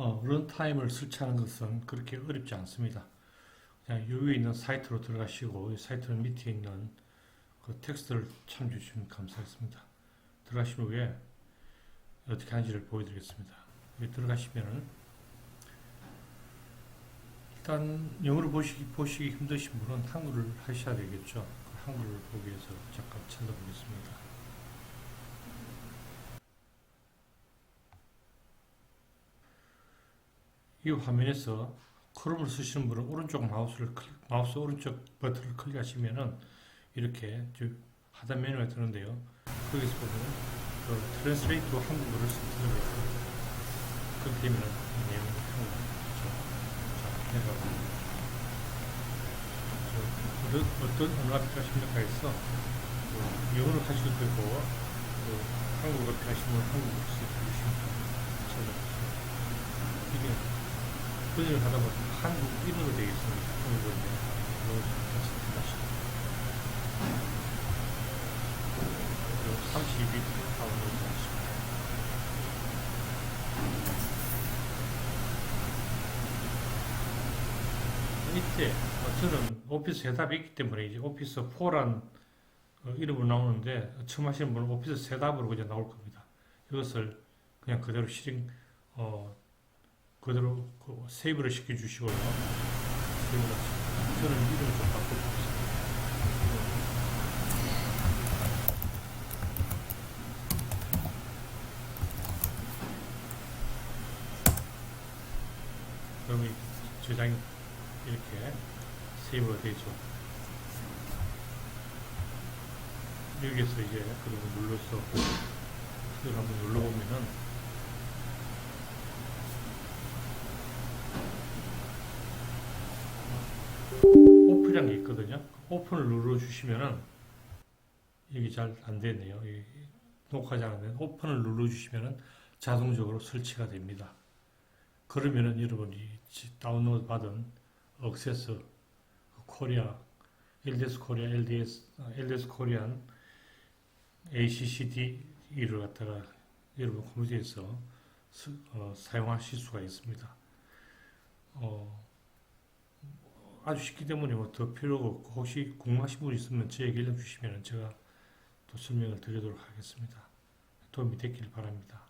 어, 런타임을 설치하는 것은 그렇게 어렵지 않습니다. 그냥 여기 있는 사이트로 들어가시고 이 사이트는 밑에 있는 그 텍스트를 참조해 주시면 감사하겠습니다. 들어가신 후에 어떻게 하는지를 보여드리겠습니다. 여기 들어가시면은 일단 영어를 보시기, 보시기 힘드신 분은 한글을 하셔야 되겠죠. 그 한글을 보기 위해서 잠깐 찾아보겠습니다. 이 화면에서 크롬을 쓰시는 분은 오른쪽 마우스를 클릭, 마우스 오른쪽 버튼을 클릭하시면은 이렇게 저 하단 메뉴가 뜨는데요. 거기서 보면 그 트랜스레이트 한국어를 선택을 해서 그렇게 되면 이 내용이 한국어죠. 자, 내가 저 어떤, 어떤 언어가 필요하십니까 해서 그 영어를 하셔도 되고 그 한국어 필요하시면 한국어로 쓰시면. 이게 번역을 하다 보면 한국 이름으로 되어 있습니다. 한국어인데 이걸 선택하시고 32비트 다운로드 하십니다. 이때 어, 저는 오피스 셋업이 있기 때문에 이제 오피스 4란 어, 이름으로 나오는데 처음 하시는 분은 오피스 셋업으로 그냥 나올 겁니다. 이것을 그냥 그대로 실행 어, 그대로 그 세이브를 시켜주시고요. 저는 이름을 좀 바꿔보겠습니다. 그러면 저장이 이렇게 세이브가 되죠. 여기에서 이제 그리고 눌러서 한번 눌러보면은 오픈이라는 게 있거든요. 오픈을 눌러주시면은 이게 잘안 되네요. 이 녹화하지 않는데 오픈을 눌러주시면은 자동적으로 설치가 됩니다. 그러면은 여러분이 지- 다운로드 받은 억세스 코리아 LDS 코리아 LDS 어, LDS 코리안 ACCD를 갖다가 여러분 컴퓨터에서 스- 어, 사용하실 수가 있습니다. 어, 아주 쉽기 때문에 뭐 더 필요가 없고 혹시 궁금하신 분 있으면 저에게 알려주시면 제가 또 설명을 드리도록 하겠습니다. 도움이 됐길 바랍니다.